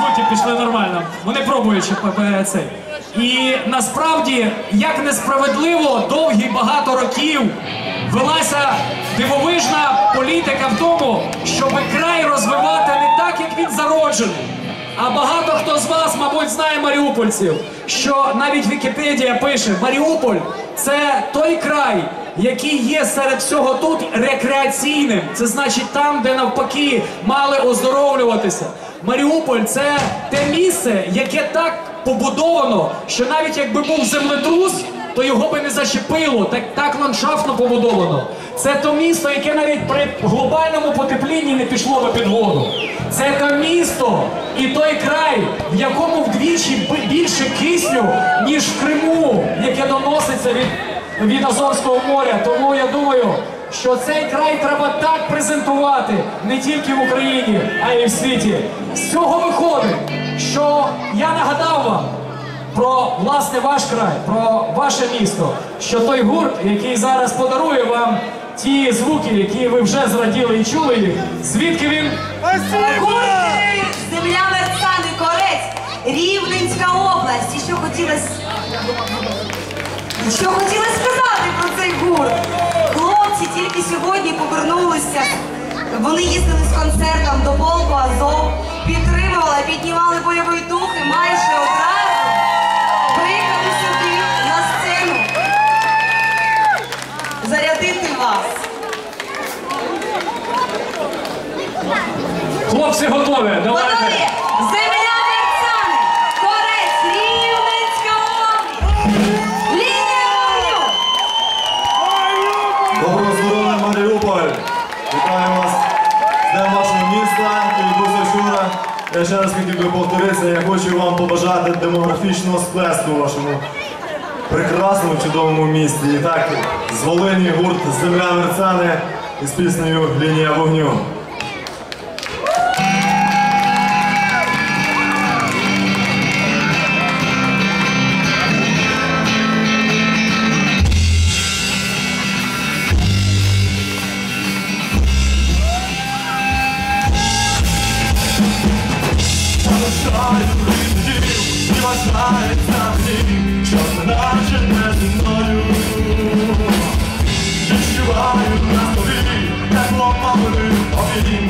звуки пішли нормально. Вони пробують ПП цей. І насправді, як несправедливо, довгі багато років велася дивовижна політика в тому, щоб край розвивати не так, як він зароджений. А багато хто з вас, мабуть, знає маріупольців, що навіть Вікіпедія пише: Маріуполь це той край, який є серед всього тут рекреаційним. Це значить там, де навпаки мали оздоровлюватися. Маріуполь це те місце, яке так побудовано, що навіть якби був землетрус, то його би не зачепило. Так, так ландшафтно побудовано. Це то місто, яке навіть при глобальному потеплінні не пішло би під воду. Це то місто і той край, в якому вдвічі більше кисню, ніж в Криму, яке доноситься від, від Азовського моря. Тому я думаю, що цей край треба так презентувати не тільки в Україні, а й в світі. З цього виходить, що я нагадав вам про власне ваш край, про ваше місто, що той гурт, який зараз подарує вам ті звуки, які ви вже зраділи і чули їх, звідки він? Гурти земля Мерцани Корець, Рівненська область. І що хотілося що хотілося сказати про цей гурт? Хлопці тільки сьогодні повернулися. Вони їздили з концертом до полку Азов, підтримували, піднімали бойовий дух і майже одразу приїхали сюди на сцену зарядити вас. Хлопці готові. Давайте. Готові? Хотів би повторитися, я хочу вам побажати демографічного сплеску вашому прекрасному, чудовому місті. І так, з Волині гурт Земля Мерцани із піснею Лінія вогню. Я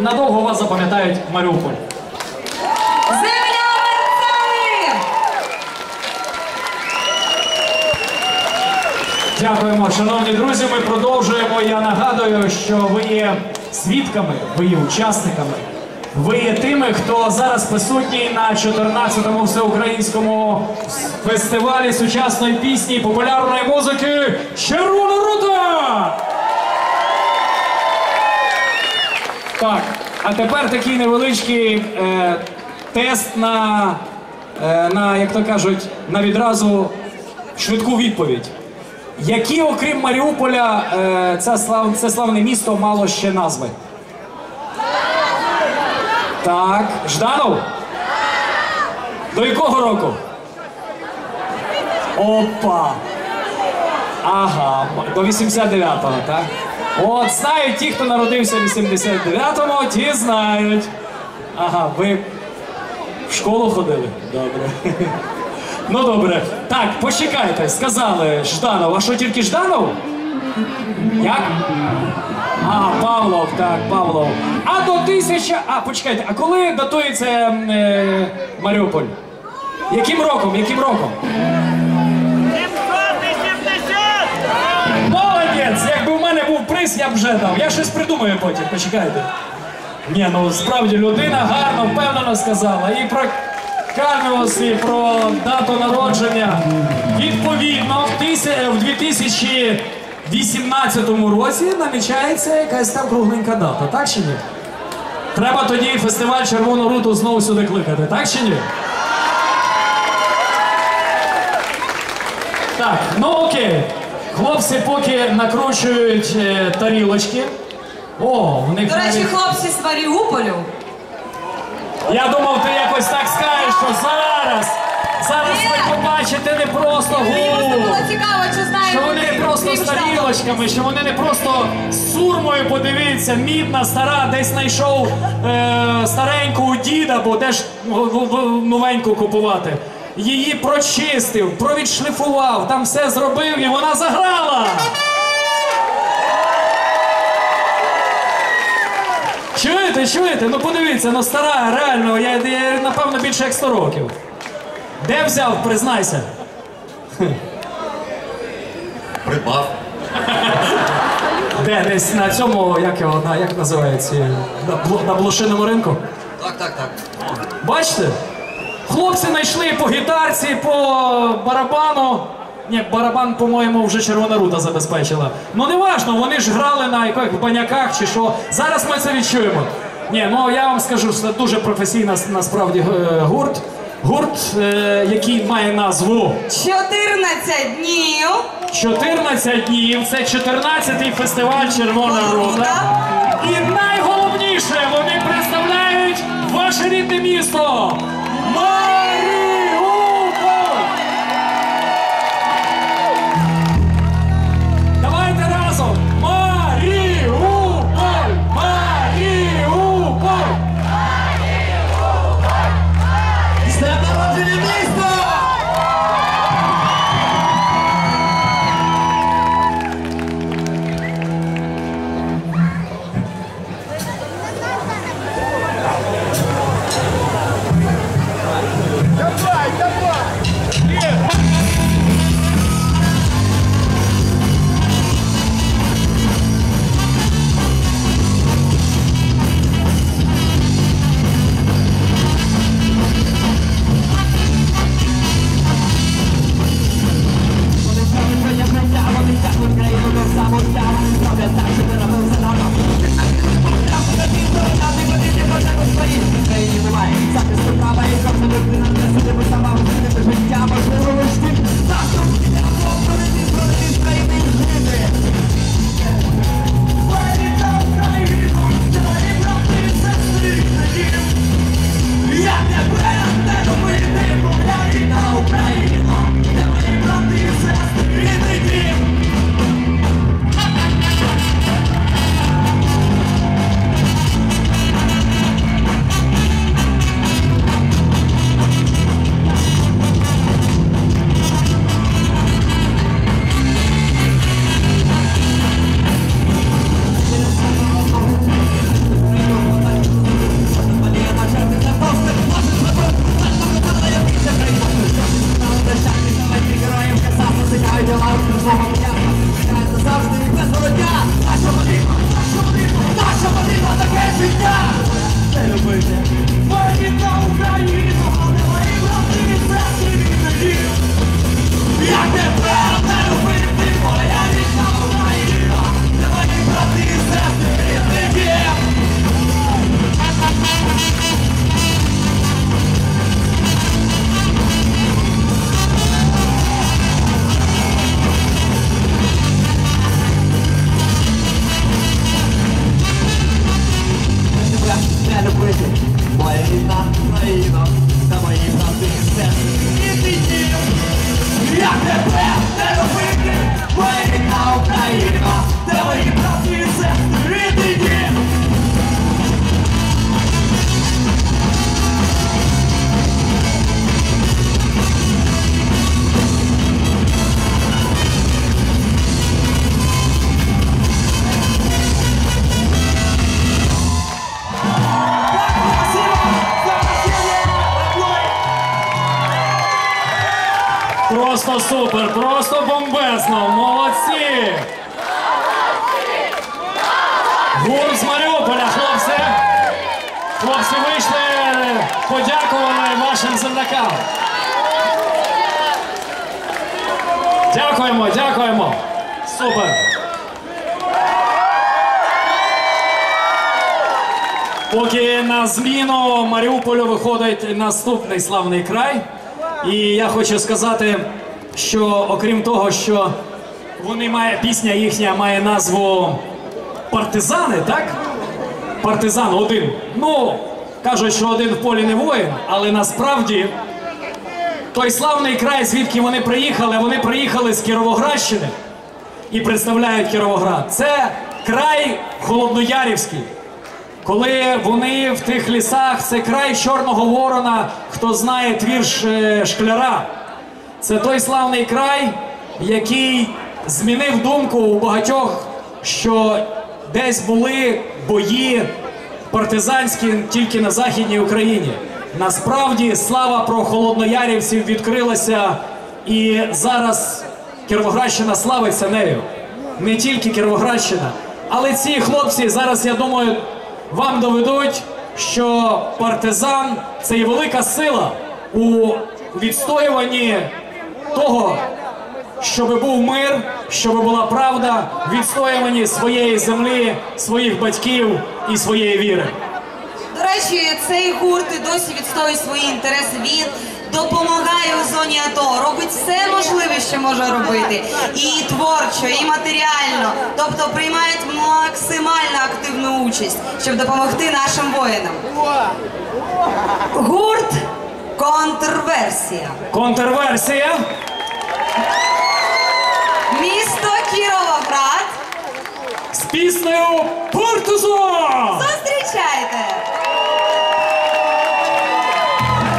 надовго вас запам'ятають Маріуполь. Земля! Дякуємо, шановні друзі. Ми продовжуємо. Я нагадую, що ви є свідками, ви є учасниками. Ви є тими, хто зараз присутній на 14-му всеукраїнському фестивалі сучасної пісні і популярної музики Червона рута! Так, а тепер такий невеличкий е, тест на, е, на, як то кажуть, на відразу швидку відповідь. Які, окрім Маріуполя, е, це, слав, це славне місто мало ще назви? Так, Жданов? До якого року? Опа! Ага, до 89-го, так? От знають ті, хто народився в 89-му, ті знають. Ага, ви в школу ходили? Добре. Ну добре. Так, почекайте, сказали Жданов. А що тільки Жданов? Як? А, Павлов, так, Павлов. А до тисяча. А, почекайте, а коли датується е, Маріуполь? Яким роком? Яким роком? Приз, я вже дав. Я щось придумаю потім, почекайте. Ні, ну справді людина гарно, впевнено сказала. І про Каміус, і про дату народження. Відповідно, в 2018 році намічається якась там кругленька дата, так чи ні? Треба тоді фестиваль Червону руту знову сюди кликати, так чи ні? Так, ну окей. Хлопці поки накручують е, тарілочки. О, в них До речі, навіть... хлопці з Маріуполю. Я думав, ти якось так скажеш, що зараз. Зараз ви побачите не просто Мені просто було цікаво, чи знаєте. Що вони не просто з тарілочками, що вони не просто з сурмою, подивіться, мідна, стара, десь знайшов е, стареньку у діда, бо де ж в- в- в- новеньку купувати. Її прочистив, провідшліфував, там все зробив і вона заграла. Чуєте, чуєте? Ну подивіться, ну стара, реально, я, я напевно більше як 100 років. Де взяв, признайся. Придбав. Де десь на цьому, як його, на, як називається, на, бло- на блошиному ринку? Так, так, так. Бачите? Хлопці знайшли по гітарці, по барабану. Ні, барабан, по-моєму, вже Червона рута забезпечила. Ну не важно, вони ж грали на яких баняках чи що. Зараз ми це відчуємо. Ні, ну я вам скажу, що це дуже професійна насправді е, гурт. Гурт, е, який має назву 14 днів. 14 днів. Це 14-й фестиваль Червона рута. І найголовніше, вони представляють ваше рідне місто. Маріуполь! Хлопці вийшли, подякували вашим землякам. Дякуємо, дякуємо. Супер. Поки на зміну Маріуполю виходить наступний славний край. І я хочу сказати, що окрім того, що вони має пісня їхня має назву Партизани, так? Партизан один. Ну, кажуть, що один в полі не воїн, але насправді той славний край, звідки вони приїхали, вони приїхали з Кіровоградщини і представляють Кіровоград. Це край Холодноярівський. Коли вони в тих лісах, це край Чорного Ворона, хто знає твір Шкляра. Це той славний край, який змінив думку у багатьох, що десь були бої партизанські тільки на Західній Україні. Насправді слава про холодноярівців відкрилася, і зараз Кіровоградщина славиться нею. Не тільки Кіровоградщина, але ці хлопці зараз, я думаю, вам доведуть, що партизан це є велика сила у відстоюванні того, щоб був мир, щоб була правда, відстоюванні своєї землі, своїх батьків і своєї віри. До речі, цей гурт і досі відстоює свої інтереси. Він допомагає у зоні АТО, робить все можливе, що може робити. І творчо, і матеріально. Тобто приймають максимально активну участь, щоб допомогти нашим воїнам. Гурт контрверсія. Контрверсія. Місто Кіровоград. Піснею Партизан! Зустрічайте!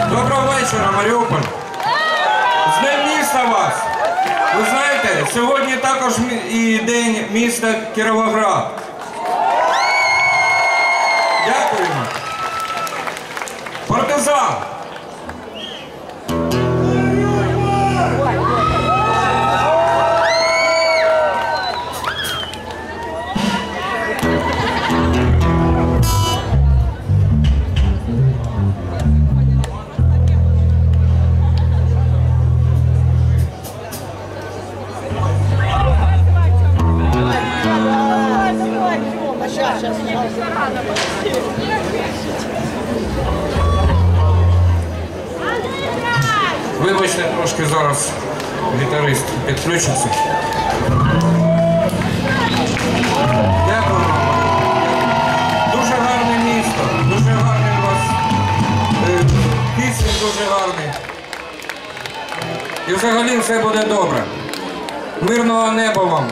Доброго вечора, Маріуполь. З Днем міста вас. Ви знаєте, сьогодні також і день міста Кіровоград. Вибачте, трошки зараз гітарист підключиться. Дякую. Дуже гарне місто, дуже гарний у вас е, пісень дуже гарний. І взагалі все буде добре. Мирного неба вам.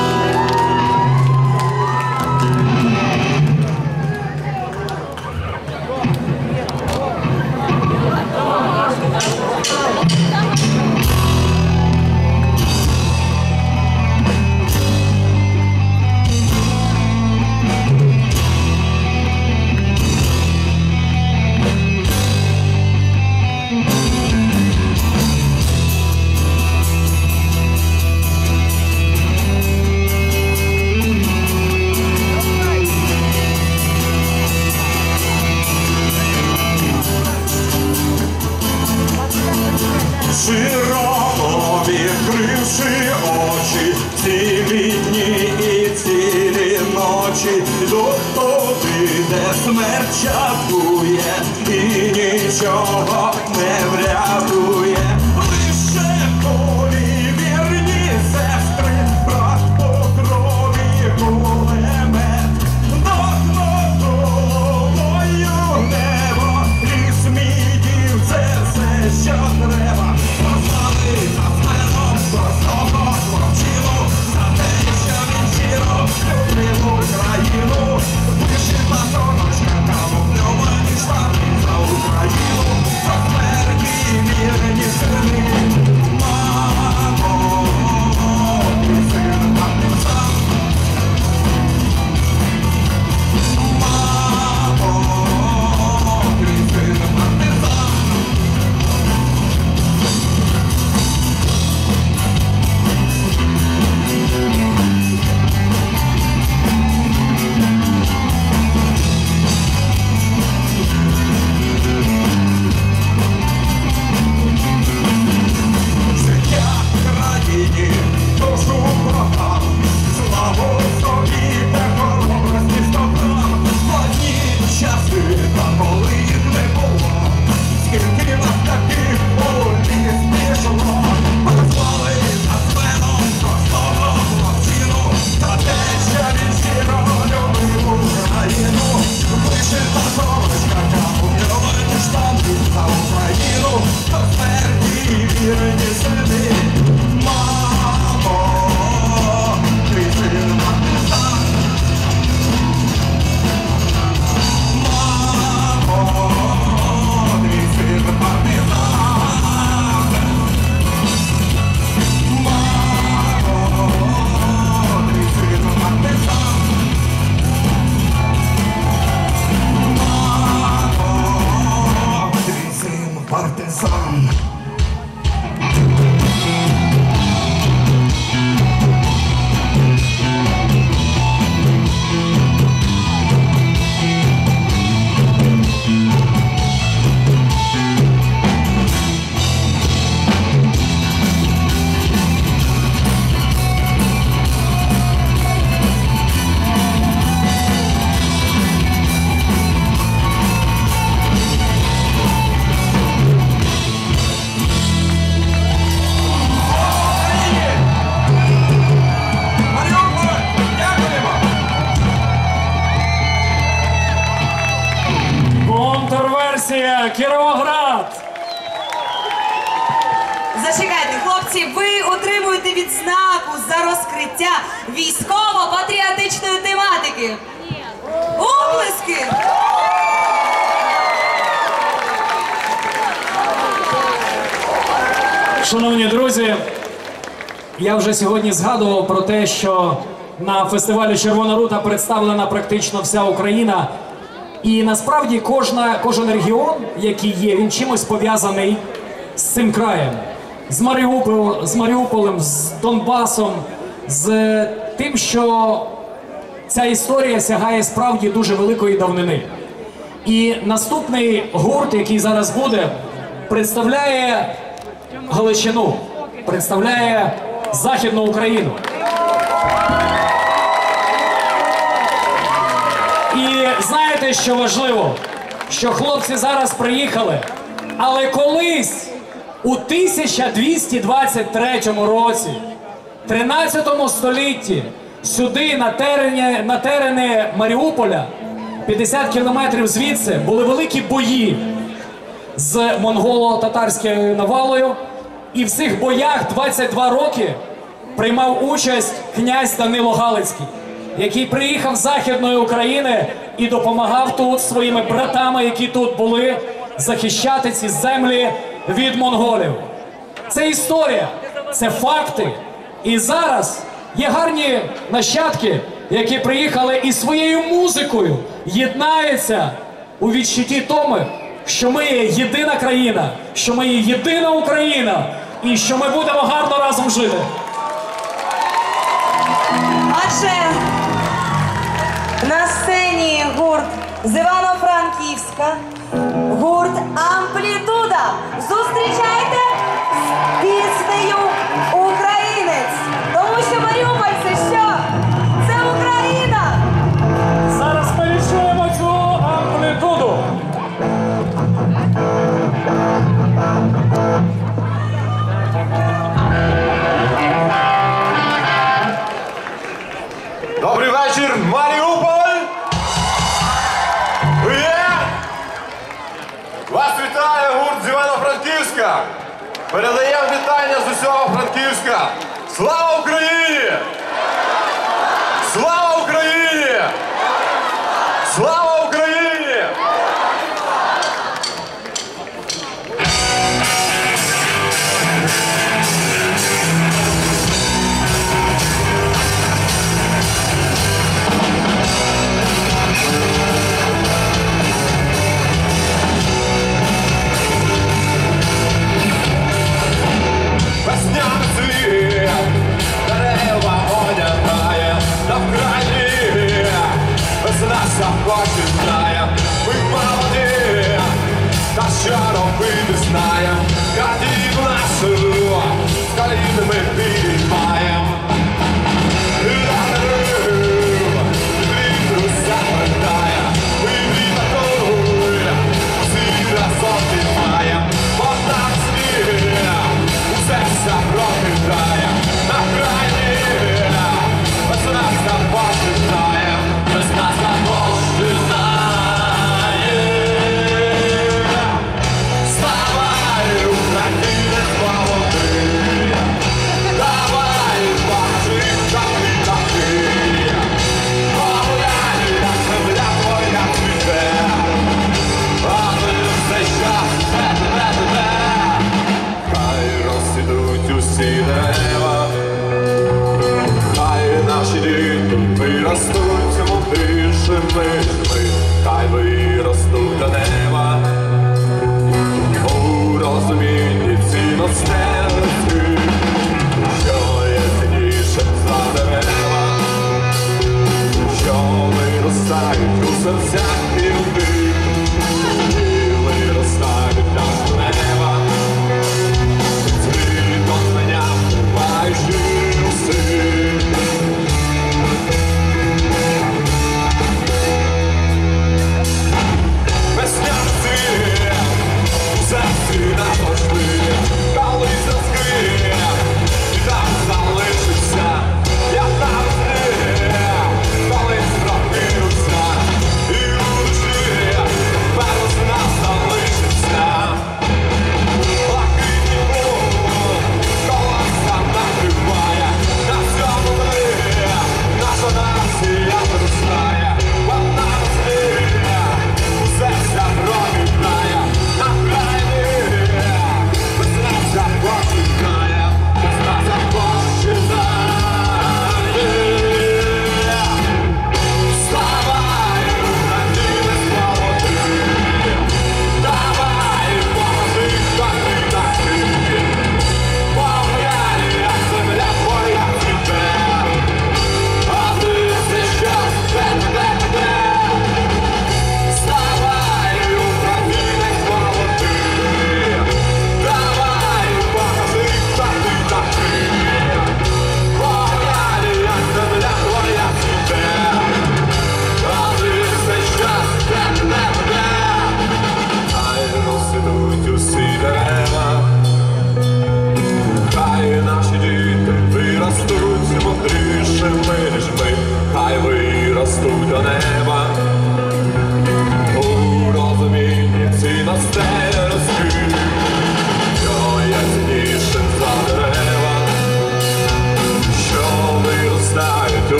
Тематики. Оплески! Шановні друзі, я вже сьогодні згадував про те, що на фестивалі Червона рута представлена практично вся Україна. І насправді кожна, кожен регіон, який є, він чимось пов'язаний з цим краєм. З, Маріупол, з Маріуполем, з Донбасом, з тим, що ця історія сягає справді дуже великої давнини. І наступний гурт, який зараз буде, представляє Галичину, представляє Західну Україну. І знаєте, що важливо? Що хлопці зараз приїхали, але колись у 1223 році, 13 столітті, сюди на терені, на терени Маріуполя, 50 кілометрів звідси, були великі бої з монголо-татарською навалою. І в цих боях 22 роки приймав участь князь Данило Галицький, який приїхав з Західної України і допомагав тут своїми братами, які тут були, захищати ці землі від монголів. Це історія, це факти. І зараз є гарні нащадки, які приїхали і своєю музикою єднаються у відчутті тому, що ми є єдина країна, що ми є єдина Україна, і що ми будемо гарно разом жити. Адже на сцені гурт з Івано-Франківська, гурт Амплітуда. Зустрічайте вечір, Маріуполь! Є! Вас вітає гурт з Івано-Франківська! Передає вітання з усього Франківська! Слава Україні! Слава Україні! Слава Україні!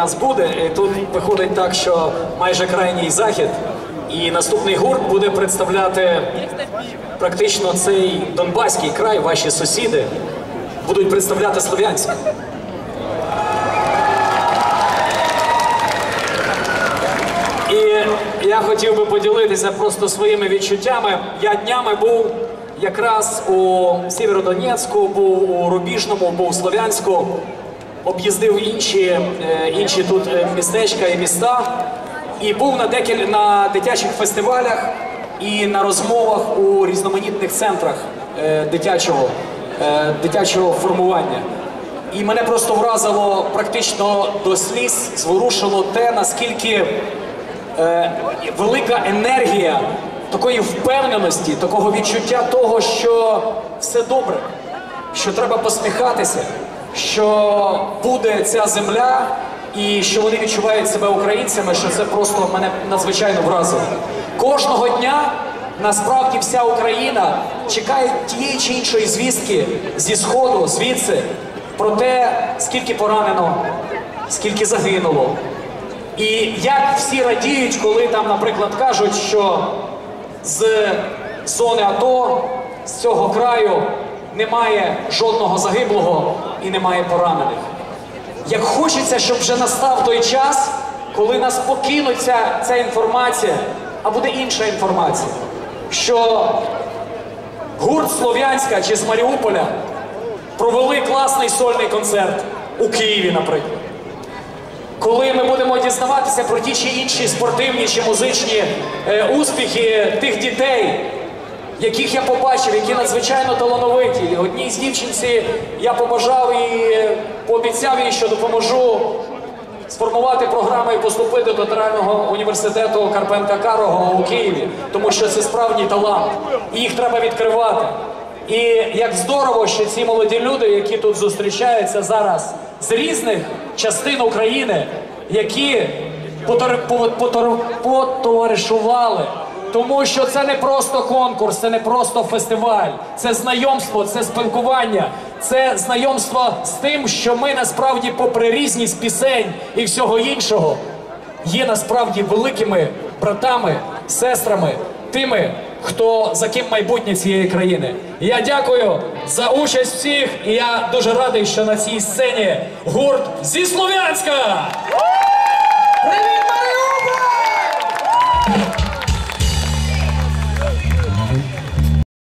нас буде. І Тут виходить так, що майже крайній захід, і наступний гурт буде представляти практично цей Донбаський край, ваші сусіди будуть представляти Слов'янськ. І я хотів би поділитися просто своїми відчуттями. Я днями був. Якраз у Сєвєродонецьку був у Рубіжному, був у Слов'янську об'їздив інші е, інші тут е, містечка і міста, і був на декіль на дитячих фестивалях і на розмовах у різноманітних центрах е, дитячого, дитячого формування. І мене просто вразило практично до сліз, зворушило те, наскільки е, велика енергія такої впевненості, такого відчуття того, що все добре, що треба посміхатися що буде ця земля, і що вони відчувають себе українцями, що це просто мене надзвичайно вразило. Кожного дня насправді вся Україна чекає тієї чи іншої звістки зі сходу, звідси, про те, скільки поранено, скільки загинуло. І як всі радіють, коли там, наприклад, кажуть, що з зони АТО, з цього краю немає жодного загиблого і немає поранених. Як хочеться, щоб вже настав той час, коли нас покинуть ця, ця інформація, а буде інша інформація, що гурт Слов'янська чи з Маріуполя провели класний сольний концерт у Києві, наприклад. Коли ми будемо дізнаватися про ті чи інші спортивні чи музичні е, успіхи тих дітей, яких я побачив, які надзвичайно талановиті. Одній з дівчинці я побажав і е, пообіцяв їй, що допоможу сформувати програму і поступити до Театрального університету Карпенка Карого у Києві, тому що це справжній талант, і їх треба відкривати. І як здорово, що ці молоді люди, які тут зустрічаються зараз з різних частин України, які потоваришували. Тому що це не просто конкурс, це не просто фестиваль, це знайомство, це спілкування, це знайомство з тим, що ми насправді, попри різність пісень і всього іншого, є насправді великими братами, сестрами, тими, хто за ким майбутнє цієї країни. Я дякую за участь всіх, і я дуже радий, що на цій сцені гурт зі Слов'янська! Привіт!